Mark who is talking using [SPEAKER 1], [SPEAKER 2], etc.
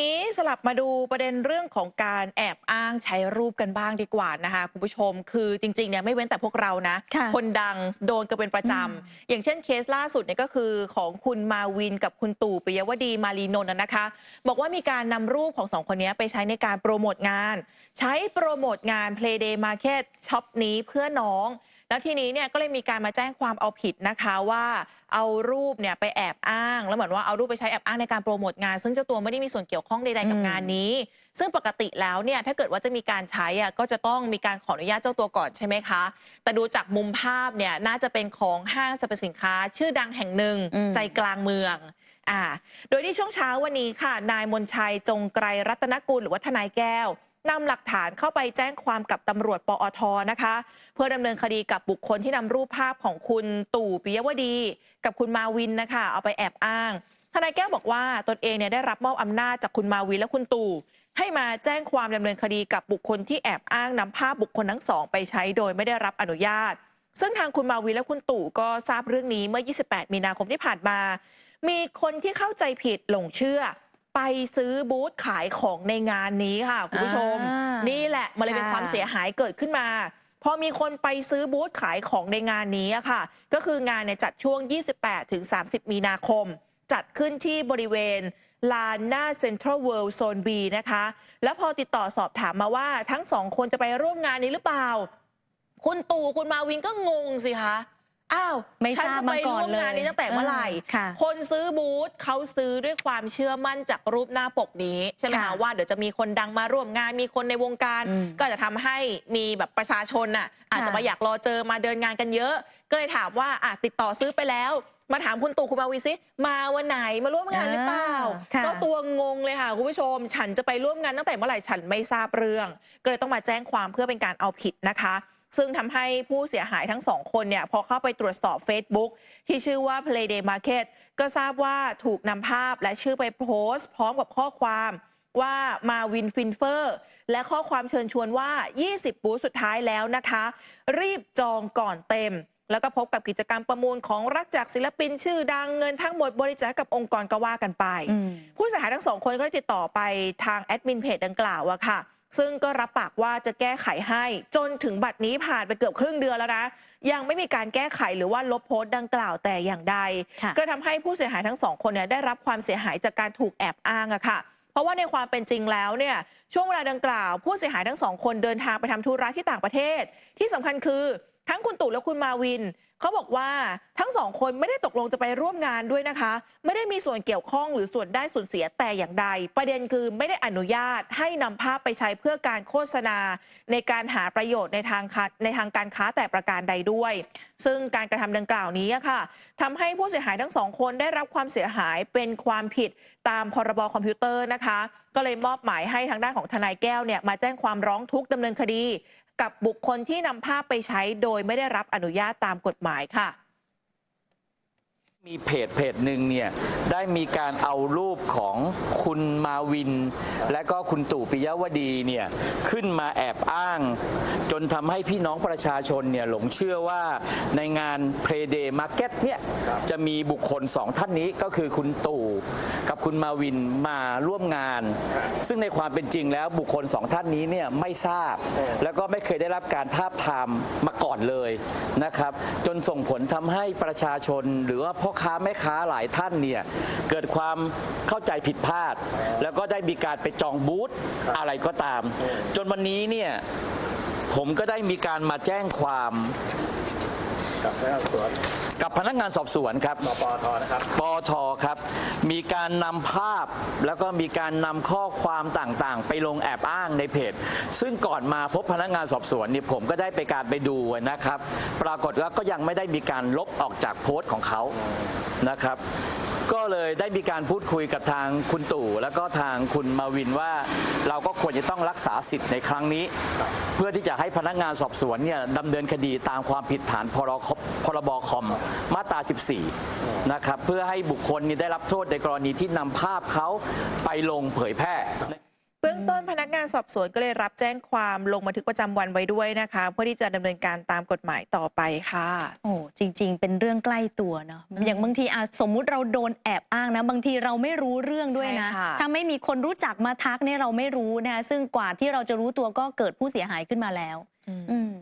[SPEAKER 1] นี้สลับมาดูประเด็นเรื่องของการแอบอ้างใช้รูปกันบ้างดีกว่านะคะคุณผู้ชม คือจริงๆเนี่ยไม่เว้นแต่พวกเรานะ
[SPEAKER 2] ค่ะ
[SPEAKER 1] คนดังโดนกันเป็นประจ
[SPEAKER 2] อืมำ
[SPEAKER 1] อย่างเช่นเคสล่าสุดเนี่ยก็คือของคุณมาวินกับคุณตู่ปิยวดีมารีนนท์นะคะ บอกว่ามีการนำรูปของสองคนนี้ไปใช้ในการโปรโมทงาน ใช้โปรโมทงาน Playday Market ช็อปนี้เพื่อน้อง แล้วทีนี้เนี่ยก็เลยมีการมาแจ้งความเอาผิดนะคะว่าเอารูปเนี่ยไปแอบอ้าง แล้วเหมือนว่าเอารูปไปใช้แอบอ้างในการโปรโมทงาน ซึ่งเจ้าตัวไม่ได้มีส่วนเกี่ยวข้องใดๆกับ
[SPEAKER 2] อืม
[SPEAKER 1] งานนี้ ซึ่งปกติแล้วเนี่ยถ้าเกิดว่าจะมีการใช้อะก็จะต้องมีการขออนุญาตเจ้าตัวก่อนใช่ไหมคะ แต่ดูจากมุมภาพเนี่ยน่าจะเป็นของห้างสรรพสินค้า ชื่อดังแห่งหนึ่ง
[SPEAKER 2] อืม
[SPEAKER 1] ใจกลางเมืองอ่าโดยที่ช่วงเช้าวันนี้ค่ะ นายมนชัยจงไกรรัตนกุลหรือว่าทนายแก้ว นำหลักฐานเข้าไปแจ้งความกับตำรวจปอทนะคะ เพื่อดำเนินคดีกับบุคคลที่นำรูปภาพของคุณตู่ปิยวดี กับคุณมาวินนะคะ เอาไปแอบอ้างทนายแก้วบอกว่าตนเองเนี่ยได้รับมอบอำนาจจากคุณมาวินและคุณตู่ให้มาแจ้งความดำเนินคดีกับบุคคลที่แอบอ้างนำภาพบุคคลทั้งสอง ไปใช้โดยไม่ได้รับอนุญาต ซึ่งทางคุณมาวินและคุณตู่ก็ทราบเรื่องนี้เมื่อ 28 มีนาคมที่ผ่านมา มีคนที่เข้าใจผิดหลงเชื่อ ไปซื้อบูธขายของในงานนี้ค่ะ คุณผู้ชม
[SPEAKER 2] อ่านี่
[SPEAKER 1] นี่แหละมันเลยเป็น
[SPEAKER 2] ค่ะ
[SPEAKER 1] ความเสียหายเกิดขึ้นมา พอมีคนไปซื้อบูธขายของในงานนี้อะค่ะ ก็คืองานเนี่ยจัดช่วง 28 ถึง 30 มีนาคม จัดขึ้นที่บริเวณ ลานหน้าเซ็นทรัลเวิลด์โซน B นะคะ แล้วพอติดต่อสอบถามมาว่าทั้งสองคนจะไปร่วมงานนี้หรือเปล่า คุณตู่คุณมาวินก็งงสิคะ อ้าว
[SPEAKER 2] ไม่
[SPEAKER 1] ฉัน
[SPEAKER 2] ทราบ
[SPEAKER 1] จะไป
[SPEAKER 2] มาก่
[SPEAKER 1] ร่
[SPEAKER 2] อน
[SPEAKER 1] วมงานนี้
[SPEAKER 2] เลย
[SPEAKER 1] ตั้งแต่เมื่อไหร่
[SPEAKER 2] เออค่ะ
[SPEAKER 1] คนซื้อบูธเขาซื้อด้วยความเชื่อมั่นจากรูปหน้าปกนี้ใช่ไหมคะ
[SPEAKER 2] ค่ะ
[SPEAKER 1] ว่าเดี๋ยวจะมีคนดังมาร่วมงาน มีคนในวงการ
[SPEAKER 2] อืม
[SPEAKER 1] ก็อาจจะทำให้มีแบบประชาชนน่ะอาจจะ
[SPEAKER 2] ค่ะ
[SPEAKER 1] มาอยากรอเจอมาเดินงานกันเยอะ ก็เลยถามว่าอะติดต่อซื้อไปแล้ว มาถามคุณตู่คุณมาวินซิมาวันไหนมาร่วมงานหรือเปล่า
[SPEAKER 2] ค่ะ
[SPEAKER 1] เจ้าตัวงงเลยค่ะคุณผู้ชม ฉันจะไปร่วมงานตั้งแต่เมื่อไหร่ฉันไม่ทราบเรื่อง ก็เลยต้องมาแจ้งความเพื่อเป็นการเอาผิดนะคะ ซึ่งทำให้ผู้เสียหายทั้งสองคนเนี่ยพอเข้าไปตรวจสอบ Facebook ที่ชื่อว่า Playday Market ก็ทราบว่าถูกนำภาพและชื่อไปโพสต์ พร้อมกับข้อความว่ามาวินฟินเฟอร์ และข้อความเชิญชวนว่า 20 บูธสุดท้ายแล้วนะคะ รีบจองก่อนเต็ม แล้วก็พบกับกิจกรรมประมูลของรักจากศิลปินชื่อดังเงินทั้งหมดบริจาคกับองค์กรก็ว่ากันไป
[SPEAKER 2] อืม
[SPEAKER 1] ผู้เสียหายทั้งสองคนก็ได้ติดต่อไปทางแอดมินเพจดังกล่าวอะค่ะ ซึ่งก็รับปากว่าจะแก้ไขให้ จนถึงบัดนี้ผ่านไปเกือบครึ่งเดือนแล้วนะ ยังไม่มีการแก้ไขหรือว่าลบโพสต์ดังกล่าวแต่อย่างใด
[SPEAKER 2] ค่ะ
[SPEAKER 1] ก็ทำให้ผู้เสียหายทั้งสองคนเนี่ยได้รับความเสียหายจากการถูกแอบอ้างอะค่ะเพราะว่าในความเป็นจริงแล้วเนี่ยช่วงเวลาดังกล่าว ผู้เสียหายทั้งสองคนเดินทางไปทำธุระที่ต่างประเทศ ที่สำคัญคือ ทั้งคุณตู่และคุณมาวิน เขาบอกว่าทั้งสองคนไม่ได้ตกลงจะไปร่วมงานด้วยนะคะ ไม่ได้มีส่วนเกี่ยวข้องหรือส่วนได้ส่วนเสียแต่อย่างใด ประเด็นคือไม่ได้อนุญาตให้นำภาพไปใช้เพื่อการโฆษณา ในการหาประโยชน์ในทางค้าในทางการค้าแต่ประการใดด้วย ซึ่งการกระทำดังกล่าวนี้ค่ะทำให้ผู้เสียหายทั้งสองคนได้รับความเสียหายเป็นความผิดตามพรบคอมพิวเตอร์นะคะ ก็เลยมอบหมายให้ทางด้านของทนายแก้วเนี่ยมาแจ้งความร้องทุกข์ดำเนินคดี กับบุคคลที่นำภาพไปใช้โดยไม่ได้รับอนุญาตตามกฎหมายค่ะ
[SPEAKER 3] มีเพจเพจหนึ่งเนี่ย ได้มีการเอารูปของคุณมาวิน และก็คุณตู่ปิยวดีเนี่ยขึ้นมาแอบอ้าง จนทำให้พี่น้องประชาชนเนี่ยหลงเชื่อว่าในงาน Play Day Market เนี่ยจะมีบุคคลสองท่านนี้ก็คือคุณตู่กับคุณมาวินมาร่วมงาน ซึ่งในความเป็นจริงแล้วบุคคลสองท่านนี้เนี่ยไม่ทราบ แล้วก็ไม่เคยได้รับการทาบทามมาก่อนเลยนะครับ จนส่งผลทำให้ประชาชนหรือว่าพ่อค้าแม่ค้าหลายท่านเนี่ยเกิดความเข้าใจผิดพลาด แล้วก็ได้มีการไปจองบูธอะไรก็ตาม จนวันนี้เนี่ยผมก็ได้มีการมาแจ้งความ
[SPEAKER 4] กับพนักงานสอบสวน
[SPEAKER 3] กับพนักงานสอบสวนครับ
[SPEAKER 4] มปอทนะครับ
[SPEAKER 3] ปอทครับ มีการนำภาพแล้วก็มีการนำข้อความต่างๆ ไปลงแอบอ้างในเพจ ซึ่งก่อนมาพบพนักงานสอบสวนเนี่ยผมก็ได้ไปการไปดูนะครับ ปรากฏว่าก็ยังไม่ได้มีการลบออกจากโพสต์ของเขานะครับ ก็เลยได้มีการพูดคุยกับทางคุณตู่แล้วก็ทางคุณมาวินว่าเราก็ควรจะต้องรักษาสิทธิ์ในครั้งนี้ เพื่อที่จะให้พนักงานสอบสวนเนี่ยดำเนินคดีตามความผิดฐานพรคพรบคอมมาตรา 14 นะครับ เพื่อให้บุคคลนี้ได้รับโทษในกรณีที่นำภาพเขาไปลงเผยแพร่
[SPEAKER 1] เบื้องบื้องต้นพนักงานสอบสวนก็เลยรับแจ้งความลงบันทึกประจำวันไว้ด้วยนะคะ เพื่อที่จะดำเนินการตามกฎหมายต่อไปค่ะ
[SPEAKER 2] โอ้จริง ๆ เป็นเรื่องใกล้ตัวเนาะ
[SPEAKER 1] อืม
[SPEAKER 2] อย่างบางทีอะสมมุติเราโดนแอบอ้างนะ บางทีเราไม่รู้เรื่องด้วยนะ
[SPEAKER 1] ใช่ค่ะ
[SPEAKER 2] ถ้าไม่มีคนรู้จักมาทักเนี่ยเราไม่รู้นะคะซึ่งกว่าที่เราจะรู้ตัวก็เกิดผู้เสียหายขึ้นมาแล้ว
[SPEAKER 1] อืม
[SPEAKER 2] อืม